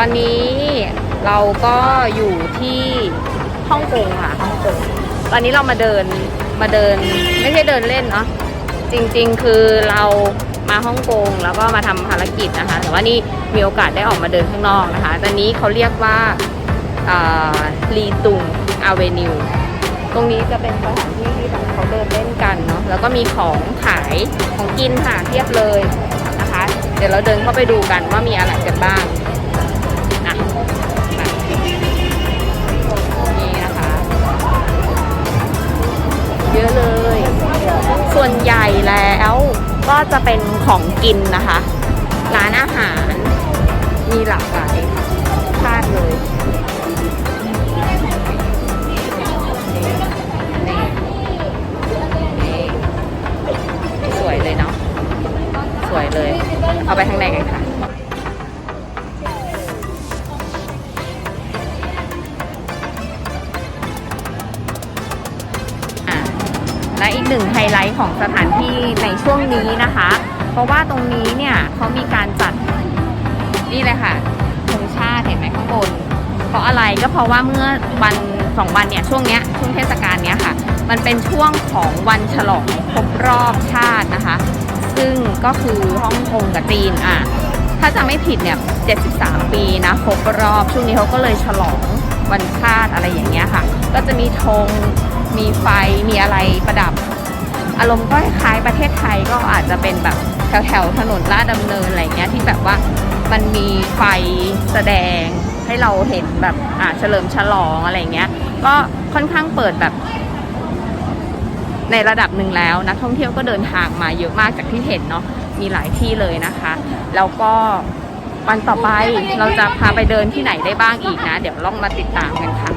ตอนนี้เราก็อยู่ที่ฮ่องกงค่ะฮ่องกงตอนนี้เรามาเดินมาเดินไม่ใช่เดินเล่นเนาะจริง ๆ คือเรามาฮ่องกงแล้วก็มาทำภารกิจนะคะ แต่ว่านี่มีโอกาสได้ออกมาเดินข้างนอกนะคะ ตอนนี้เขาเรียกว่าลีตุงอเวนิวตรงนี้จะเป็นสถานที่ที่เขาเดินเล่นกันเนาะแล้วก็มีของขายของกินค่ะเทียบเลยนะคะ เดี๋ยวเราเดินเข้าไปดูกันว่ามีอะไรกันบ้าง จะเป็นของกินนะคะ ร้านอาหารมีหลากหลายชาติเลยนี่นี่สวยเลยเนาะสวยเลย เอาไปข้างในกันค่ะ และอีกหนึ่งไฮไลท์ของสถานที่ในช่วงนี้นะคะ เพราะว่าตรงนี้เนี่ยเขามีการจัดนี่เลยค่ะธงชาติเห็นไหมข้างบน เพราะอะไรก็เพราะว่าเมื่อวันสองวันเนี่ยช่วงเนี้ยช่วงเทศกาลเนี้ยค่ะ มันเป็นช่วงของวันฉลองครบรอบชาตินะคะ ซึ่งก็คือฮ่องกงกับจีนอะถ้าจะไม่ผิดเนี่ย 73 ปีนะครบรอบช่วงนี้เขาก็เลยฉลองวันชาติอะไรอย่างเงี้ยค่ะ ก็จะมีธง มีไฟมีอะไรประดับ อารมณ์ก็คล้ายๆประเทศไทยก็อาจจะเป็นแบบแถวแถวๆถนนลาดดำเนินอะไรเงี้ยที่แบบว่ามันมีไฟแสดงให้เราเห็นแบบอ่าเฉลิมฉลองอะไรเงี้ย ก็ค่อนข้างเปิดแบบในระดับหนึ่งแล้วนักท่องเที่ยวก็เดินทางมาเยอะมากจากที่เห็นเนาะมีหลายที่เลยนะคะ แล้วก็วันต่อไปเราจะพาไปเดินที่ไหนได้บ้างอีกนะ เดี๋ยวลองมาติดตามกันค่ะ